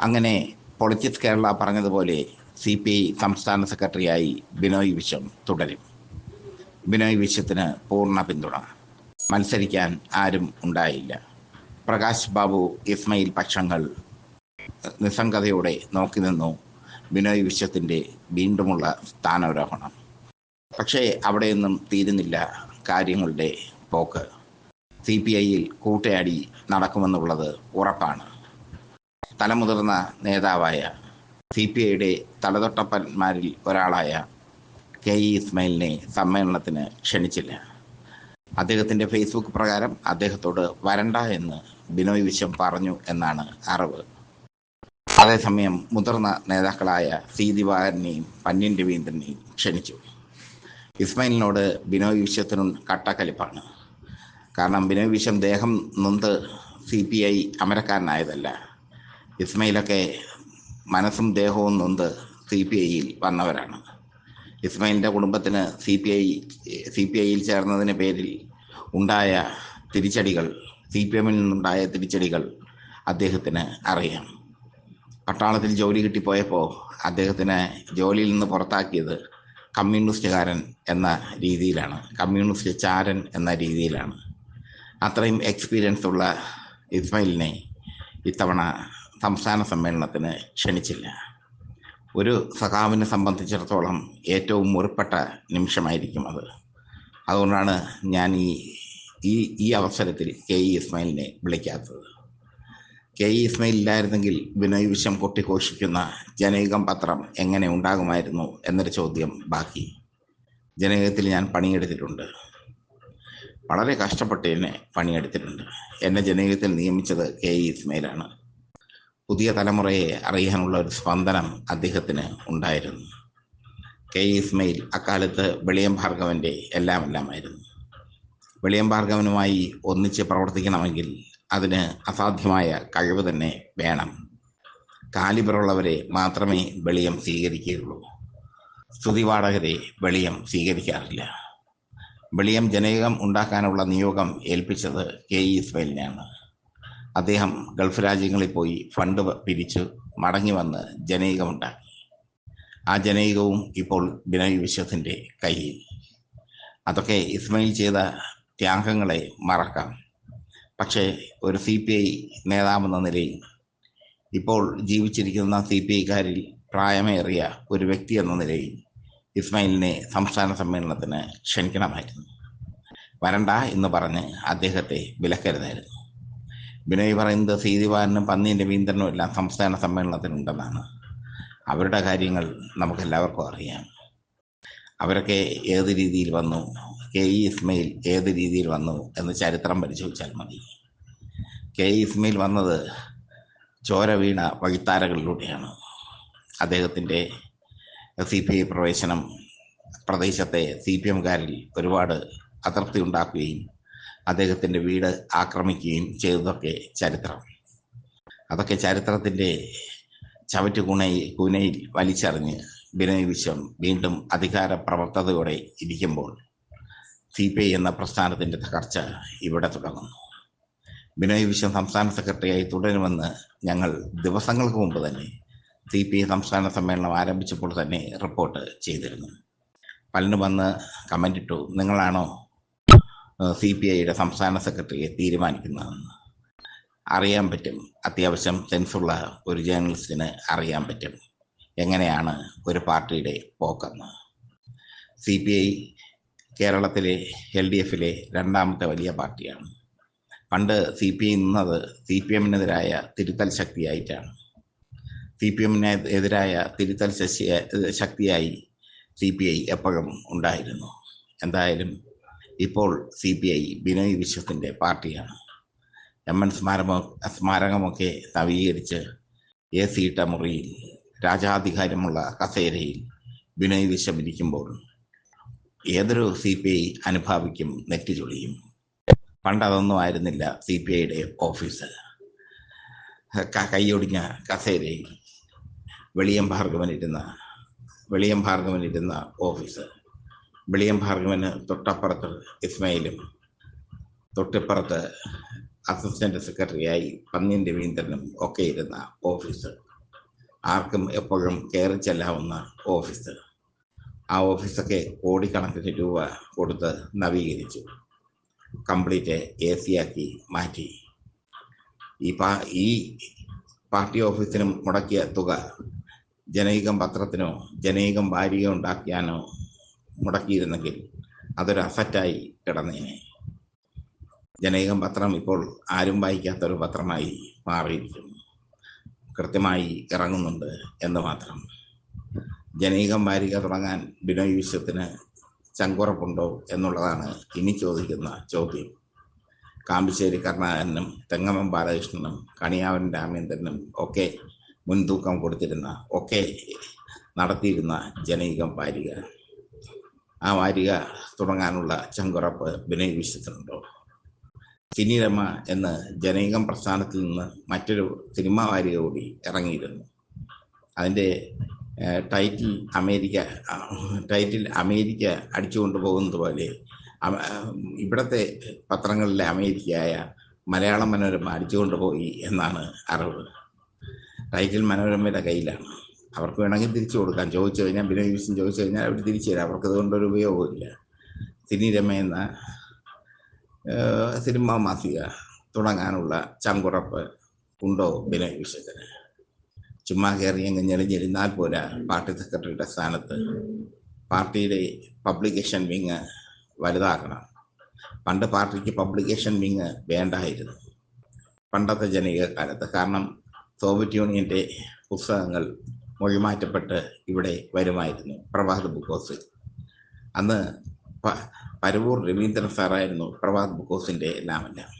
അങ്ങനെ പൊളിറ്റിക്സ് കേരള പറഞ്ഞതുപോലെ C P I സംസ്ഥാന സെക്രട്ടറിയായി ബിനോയ് വിശ്വം തുടരും. ബിനോയ് വിശ്വത്തിന് പൂർണ പിന്തുണ. മത്സരിക്കാൻ ആരും ഉണ്ടായില്ല. പ്രകാശ് ബാബു ഇസ്മയിൽ പക്ഷങ്ങൾ നിസ്സംഗതയോടെ നോക്കി നിന്നു ബിനോയ് വിശ്വത്തിന്റെ വീണ്ടുമുള്ള സ്ഥാനാരോഹണം. പക്ഷേ അവിടെയൊന്നും തീരുന്നില്ല കാര്യങ്ങളുടെ പോക്ക്. സി പി ഐയിൽ കൂട്ടയാടി നടക്കുമെന്നുള്ളത് ഉറപ്പാണ്. തലമുതിർന്ന നേതാവായ സി പി ഐയുടെ തലതൊട്ടപ്പന്മാരിൽ ഒരാളായ കെ ഇ ഇസ്മയിലിനെ സമ്മേളനത്തിന് ക്ഷണിച്ചില്ല. അദ്ദേഹത്തിന്റെ ഫേസ്ബുക്ക് പ്രകാരം അദ്ദേഹത്തോട് വരണ്ട എന്ന് ബിനോയ് വിശ്വം പറഞ്ഞു എന്നാണ് അറിവ്. അതേസമയം മുതിർന്ന നേതാക്കളായ സി ദിവാകരനെയും പന്യൻ രവീന്ദ്രനെയും ക്ഷണിച്ചു. ഇസ്മയിലിനോട് ബിനോയ് വിശ്വത്തിനും കട്ടക്കലിപ്പാണ്. കാരണം ബിനോയ് വിശ്വം ദേഹം നൊന്ത് സി പി ഐ അമരക്കാരനായതല്ല. ഇസ്മയിലൊക്കെ മനസ്സും ദേഹവും നൊന്ത് സി പി ഐയിൽ വന്നവരാണ്. ഇസ്മയിലിന്റെ കുടുംബത്തിന് C P I C P ഐയിൽ ചേർന്നതിന് പേരിൽ ഉണ്ടായ തിരിച്ചടികൾ സി പി എമ്മിൽ നിന്നുണ്ടായ തിരിച്ചടികൾ അദ്ദേഹത്തിന് അറിയാം. പട്ടാളത്തിൽ ജോലി കിട്ടിപ്പോയപ്പോൾ അദ്ദേഹത്തിനെ ജോലിയിൽ നിന്ന് പുറത്താക്കിയത് കമ്മ്യൂണിസ്റ്റുകാരൻ എന്ന രീതിയിലാണ് കമ്മ്യൂണിസ്റ്റ് ചാരൻ എന്ന രീതിയിലാണ്. അത്രയും എക്സ്പീരിയൻസ് ഉള്ള ഇസ്മയിലിനെ ഇത്തവണ സംസ്ഥാന സമ്മേളനത്തിന് ക്ഷണിച്ചില്ല. ഒരു സഖാവിനെ സംബന്ധിച്ചിടത്തോളം ഏറ്റവും മുറിപ്പെട്ട നിമിഷമായിരിക്കും അത്. അതുകൊണ്ടാണ് ഞാൻ ഈ ഈ ഈ അവസരത്തിൽ കെ ഇ ഇസ്മായിലിനെ വിളിക്കാത്തത്. കെ ഇ ഇസ്മായിൽ ഇല്ലായിരുന്നെങ്കിൽ ബിനോയ് വിഷം കൊട്ടിഘോഷിക്കുന്ന ജനയുഗം പത്രം എങ്ങനെ ഉണ്ടാകുമായിരുന്നു എന്നൊരു ചോദ്യം ബാക്കി. ജനയുഗത്തിൽ ഞാൻ പണിയെടുത്തിട്ടുണ്ട്. വളരെ കഷ്ടപ്പെട്ട് എന്നെ പണിയെടുത്തിട്ടുണ്ട്. എന്നെ ജനയുഗത്തിൽ നിയമിച്ചത് കെ ഇ ഇസ്മയിലാണ്. പുതിയ തലമുറയെ അറിയാനുള്ള ഒരു സ്പന്ദനം അദ്ദേഹത്തിന് ഉണ്ടായിരുന്നു. കെ. ഇസ്മയിൽ അക്കാലത്ത് വെളിയം ഭാർഗവന്റെ എല്ലാം എല്ലാമായിരുന്നു. വെളിയം ഭാർഗവനുമായി ഒന്നിച്ച് പ്രവർത്തിക്കണമെങ്കിൽ അതിന് അസാധ്യമായ കഴിവ് തന്നെ വേണം. കാലിബറുള്ളവരെ മാത്രമേ വെളിയം സ്വീകരിക്കുകയുള്ളൂ. സ്തുതിവാടകരെ വെളിയം സ്വീകരിക്കാറില്ല. വെളിയം ജനകം ഉണ്ടാക്കാനുള്ള നിയോഗം ഏൽപ്പിച്ചത് കെ. ഇ. ഇസ്മയിലിനെയാണ്. അദ്ദേഹം ഗൾഫ് രാജ്യങ്ങളിൽ പോയി ഫണ്ട് പിരിച്ചു മടങ്ങി വന്ന് ജനൈകമുണ്ടാക്കി ആ ജനൈകവും ഇപ്പോൾ ബിനോയ് വിശ്വത്തിന്റെ കയ്യിൽ. അതൊക്കെ ഇസ്മയിൽ ചെയ്ത ത്യാഗങ്ങളെ മറക്കാം. പക്ഷേ ഒരു സി പി ഐ നേതാവെന്ന നിലയിൽ ഇപ്പോൾ ജീവിച്ചിരിക്കുന്ന സി പി ഐക്കാരിൽ പ്രായമേറിയ ഒരു വ്യക്തി എന്ന നിലയിൽ ഇസ്മായിലിനെ സംസ്ഥാന സമ്മേളനത്തിന് ക്ഷണിക്കണമായിരുന്നു. വരണ്ട എന്ന് പറഞ്ഞ് അദ്ദേഹത്തെ വിലക്കരുതായിരുന്നു. ബിനോയ് പറയുന്നത് സീതിവാരനും പന്നി രവീന്ദ്രനും എല്ലാം സംസ്ഥാന സമ്മേളനത്തിനുണ്ടെന്നാണ് അവരുടെ കാര്യങ്ങൾ നമുക്കെല്ലാവർക്കും അറിയാം. അവരൊക്കെ ഏത് രീതിയിൽ വന്നു? കെ ഇ ഇസ്മയിൽ ഏത് രീതിയിൽ വന്നു എന്ന് ചരിത്രം പരിശോധിച്ചാൽ മതി. കെ ഇ ഇസ്മയിൽ വന്നത് ചോര വീണ വഴിത്താരകളിലൂടെയാണ്. അദ്ദേഹത്തിന്റെ സി പി ഐ പ്രവേശനം പ്രദേശത്തെ സി പി എംകാരിൽ ഒരുപാട് അതൃപ്തി ഉണ്ടാക്കുകയും അദ്ദേഹത്തിന്റെ വീട് ആക്രമിക്കുകയും ചെയ്തതൊക്കെ ചരിത്രം. അതൊക്കെ ചരിത്രത്തിന്റെ ചവറ്റ് കുണയിൽ കുനയിൽ വലിച്ചെറിഞ്ഞ് ബിനോയ് വിശ്വം വീണ്ടും അധികാര പ്രവർത്തതയോടെ ഇരിക്കുമ്പോൾ സി പി ഐ എന്ന പ്രസ്ഥാനത്തിന്റെ തകർച്ച ഇവിടെ തുടങ്ങുന്നു. ബിനോയ് വിശ്വം സംസ്ഥാന സെക്രട്ടറിയായി തുടരുമെന്ന് ഞങ്ങൾ ദിവസങ്ങൾക്ക് മുമ്പ് തന്നെ സി പി ഐ സംസ്ഥാന സമ്മേളനം ആരംഭിച്ചപ്പോൾ തന്നെ റിപ്പോർട്ട് ചെയ്തിരുന്നു. പലരും വന്ന് കമന്റിട്ടു നിങ്ങളാണോ സി പി ഐയുടെ സംസ്ഥാന സെക്രട്ടറിയെ തീരുമാനിക്കുന്നതെന്ന് അറിയാൻ പറ്റും. അത്യാവശ്യം സെൻസുള്ള ഒരു ജേർണലിസ്റ്റിന് അറിയാൻ പറ്റും. എങ്ങനെയാണ് ഒരു പാർട്ടിയുടെ പോക്കെന്ന്. സി പി ഐ കേരളത്തിലെ എൽ ഡി എഫിലെ രണ്ടാമത്തെ വലിയ പാർട്ടിയാണ്. പണ്ട് സി പി ഐ നിന്നത് സി പി എമ്മിനെതിരായ തിരുത്തൽ ശക്തിയായിട്ടാണ്. സി പി എമ്മിന് എതിരായ തിരുത്തൽ ശക്തിയായി സി പി ഐ എപ്പോഴും ഉണ്ടായിരുന്നു. എന്തായാലും ഇപ്പോൾ സി പി ഐ ബിനോയ് വിശ്വത്തിന്റെ പാർട്ടിയാണ്. എം എൻ സ്മാരക സ്മാരകമൊക്കെ നവീകരിച്ച് എ സി ഇട്ട മുറിയിൽ രാജാധികാരമുള്ള കസേരയിൽ ബിനോയ് വിശ്വം ഇരിക്കുമ്പോൾ ഏതൊരു സി പി ഐ അനുഭാവിക്കും നെറ്റിചൊളിയും പണ്ട് അതൊന്നും ആയിരുന്നില്ല സി പി ഐയുടെ ഓഫീസ്. കൈയൊടിഞ്ഞ കസേരയിൽ വെളിയം ഭാർഗവനിരുന്ന വെളിയം ഭാർഗവനിരുന്ന ഓഫീസ്. വെളിയം ഭാർഗവന് തൊട്ടപ്പുറത്ത് ഇസ്മയിലും തൊട്ടിപ്പുറത്ത് അസിസ്റ്റന്റ് സെക്രട്ടറിയായി പന്ന്യൻ രവീന്ദ്രനും ഒക്കെ ഇരുന്ന ഓഫീസ് ആർക്കും എപ്പോഴും കയറി ചെല്ലാവുന്ന ഓഫീസ് ആ ഓഫീസൊക്കെ കോടിക്കണക്കിന് രൂപ കൊടുത്ത് നവീകരിച്ചു. കംപ്ലീറ്റ് എ സി ആക്കി മാറ്റി. ഈ പാ ഈ പാർട്ടി ഓഫീസിനും മുടക്കിയ തുക ജനൈകം പത്രത്തിനോ ജനൈകം വാരിക ഉണ്ടാക്കിയാനോ മുടക്കിയിരുന്നെങ്കിൽ അതൊരു അസറ്റായി കിടന്നേനെ. ജനകം പത്രം ഇപ്പോൾ ആരും വായിക്കാത്തൊരു പത്രമായി മാറിയിരിക്കുന്നു. കൃത്യമായി ഇറങ്ങുന്നുണ്ട് എന്ന് മാത്രം. ജനകം വാരിക തുടങ്ങാൻ ബിനോയ് വിശ്വത്തിന് ചങ്കുറപ്പുണ്ടോ എന്നുള്ളതാണ് ഇനി ചോദിക്കുന്ന ചോദ്യം. കാമ്പിശ്ശേരി കരുണാകരനും തെങ്ങമം ബാലകൃഷ്ണനും കണിയാവൻ രാമേന്ദ്രനും ഒക്കെ മുൻതൂക്കം കൊടുത്തിരുന്ന ഒക്കെ നടത്തിയിരുന്ന ജനകം വാരിക. ആ വാരിക തുടങ്ങാനുള്ള ചങ്കുറപ്പ് ബിനോയ് വിശ്വത്തിനുണ്ടോ സിനിരമ എന്ന് ജനൈകം പ്രസ്ഥാനത്തിൽ നിന്ന് മറ്റൊരു സിനിമാ വാരിക കൂടി ഇറങ്ങിയിരുന്നു. അതിന്റെ ടൈറ്റിൽ അമേരിക്ക ടൈറ്റിൽ അമേരിക്ക അടിച്ചുകൊണ്ട് പോകുന്നത് പോലെ ഇവിടത്തെ പത്രങ്ങളിലെ അമേരിക്കയായ മലയാള മനോരമ അടിച്ചുകൊണ്ട് പോയി എന്നാണ് അറിവ്. ടൈറ്റിൽ മനോരമയുടെ കയ്യിലാണ്. അവർക്ക് വേണമെങ്കിൽ തിരിച്ചു കൊടുക്കാം. ചോദിച്ചു കഴിഞ്ഞാൽ ബിനോയ് വിശ്വൻ ചോദിച്ചു കഴിഞ്ഞാൽ അവർ തിരിച്ചു തരാം. അവർക്ക് അതുകൊണ്ടൊരു ഉപയോഗമില്ല സിനിരമ എന്ന സിനിമ മാസിക തുടങ്ങാനുള്ള ചങ്കുറപ്പ് ഉണ്ടോ ബിനോയ് വിശ്വത്തിന് ചുമ്മാ എങ്ങനെ ഞെളിഞ്ഞിരുന്നാൽ പോരാ പാർട്ടി സെക്രട്ടറിയുടെ സ്ഥാനത്ത്. പാർട്ടിയുടെ പബ്ലിക്കേഷൻ വിങ് വലുതാക്കണം പണ്ട് പാർട്ടിക്ക് പബ്ലിക്കേഷൻ വിങ് വേണ്ടായിരുന്നു. പണ്ടത്തെ ജനകീയ കാലത്ത് കാരണം സോവിയറ്റ് യൂണിയന്റെ പുസ്തകങ്ങൾ മൊഴിമാറ്റപ്പെട്ട് ഇവിടെ വരുമായിരുന്നു. പ്രഭാത് ബുക്കോസ്. അന്ന് പരവൂർ രവീന്ദ്രൻ സാറായിരുന്നു പ്രഭാത് എല്ലാമെല്ലാം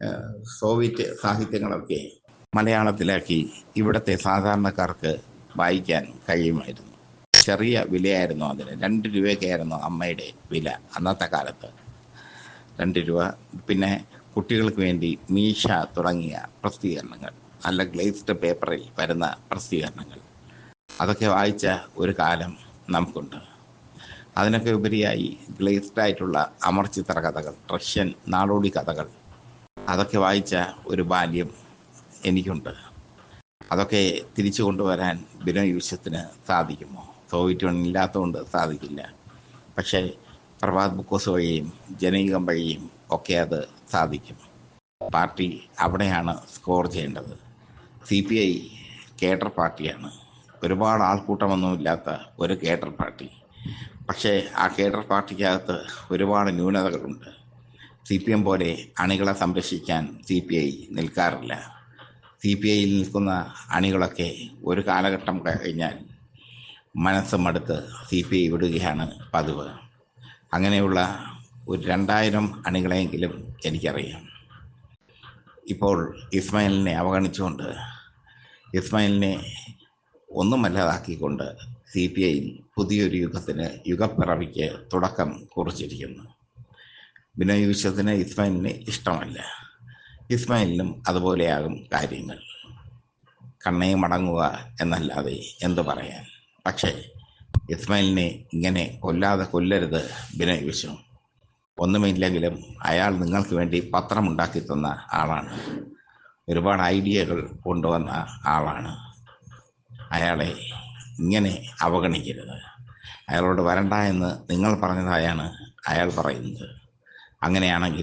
ഏഹ് സോവിയറ്റ് സാഹിത്യങ്ങളൊക്കെ മലയാളത്തിലാക്കി ഇവിടുത്തെ സാധാരണക്കാർക്ക് വായിക്കാൻ കഴിയുമായിരുന്നു. ചെറിയ വിലയായിരുന്നു അതിന്. രണ്ട് രൂപയൊക്കെയായിരുന്നു അമ്മയുടെ വില അന്നത്തെ കാലത്ത്. രണ്ട് രൂപ. പിന്നെ കുട്ടികൾക്ക് വേണ്ടി മീശ തുടങ്ങിയ പ്രസിദ്ധീകരണങ്ങൾ നല്ല ഗ്ലേസ്ഡ് പേപ്പറിൽ വരുന്ന പ്രസിദ്ധീകരണങ്ങൾ. അതൊക്കെ വായിച്ച ഒരു കാലം നമുക്കുണ്ട്. അതിനൊക്കെ ഉപരിയായി ഗ്ലേസ്ഡ് ആയിട്ടുള്ള അമർചിത്ര കഥകൾ റഷ്യൻ നാടോടി കഥകൾ അതൊക്കെ വായിച്ച ഒരു ബാല്യം എനിക്കുണ്ട്. അതൊക്കെ തിരിച്ചു കൊണ്ടുവരാൻ ബിനോ സാധിക്കുമോ? സോവിയറ്റ് യൂണിയൻ ഇല്ലാത്തതുകൊണ്ട് സാധിക്കില്ല. പക്ഷേ പ്രഭാത് ബുക്കോസ് വഴിയും ജനൈകം വഴിയും ഒക്കെ അത് സാധിക്കും. പാർട്ടി അവിടെയാണ് സ്കോർ ചെയ്യേണ്ടത്. സി പി ഐ കേഡർ പാർട്ടിയാണ് ഒരുപാട് ആൾക്കൂട്ടമൊന്നുമില്ലാത്ത ഒരു കേഡർ പാർട്ടി. പക്ഷേ ആ കേഡർ പാർട്ടിക്കകത്ത് ഒരുപാട് ന്യൂനതകളുണ്ട്. സി പി എം പോലെ അണികളെ സംരക്ഷിക്കാൻ സി പി ഐ നിൽക്കാറില്ല. സി പി ഐയിൽ നിൽക്കുന്ന അണികളൊക്കെ ഒരു കാലഘട്ടം കഴിഞ്ഞാൽ മനസ്സ് മടുത്ത് സി പി ഐ വിടുകയാണ് പതിവ്. അങ്ങനെയുള്ള ഒരു രണ്ടായിരം അണികളെങ്കിലും എനിക്കറിയാം. ഇപ്പോൾ ഇസ്മായിലിനെ അവഗണിച്ചുകൊണ്ട് ഇസ്മായിലിനെ ഒന്നുമല്ലാതാക്കിക്കൊണ്ട് സി പി ഐ പുതിയൊരു യുഗത്തിന് യുഗപ്പിറവിക്ക് തുടക്കം കുറിച്ചിരിക്കുന്നു. ബിനോയ് വിശ്വത്തിന് ഇസ്മായിലിന് ഇഷ്ടമല്ല. ഇസ്മായിലിനും അതുപോലെയാകും കാര്യങ്ങൾ. കണ്ണയെ മടങ്ങുക എന്നല്ലാതെ എന്തു പറയാൻ? പക്ഷേ ഇസ്മായിലിനെ ഇങ്ങനെ കൊല്ലാതെ കൊല്ലരുത് ബിനോയ് വിശ്വം. ഒന്നുമില്ലെങ്കിലും അയാൾ നിങ്ങൾക്ക് വേണ്ടി പത്രമുണ്ടാക്കി തന്ന ആളാണ്. ഒരുപാട് ഐഡിയകൾ കൊണ്ടുവന്ന ആളാണ്. അയാളെ ഇങ്ങനെ അവഗണിക്കരുത്. അയാളോട് വരണ്ട എന്ന് നിങ്ങൾ പറഞ്ഞതായാണ് അയാൾ പറയുന്നത്. അങ്ങനെയാണെങ്കിൽ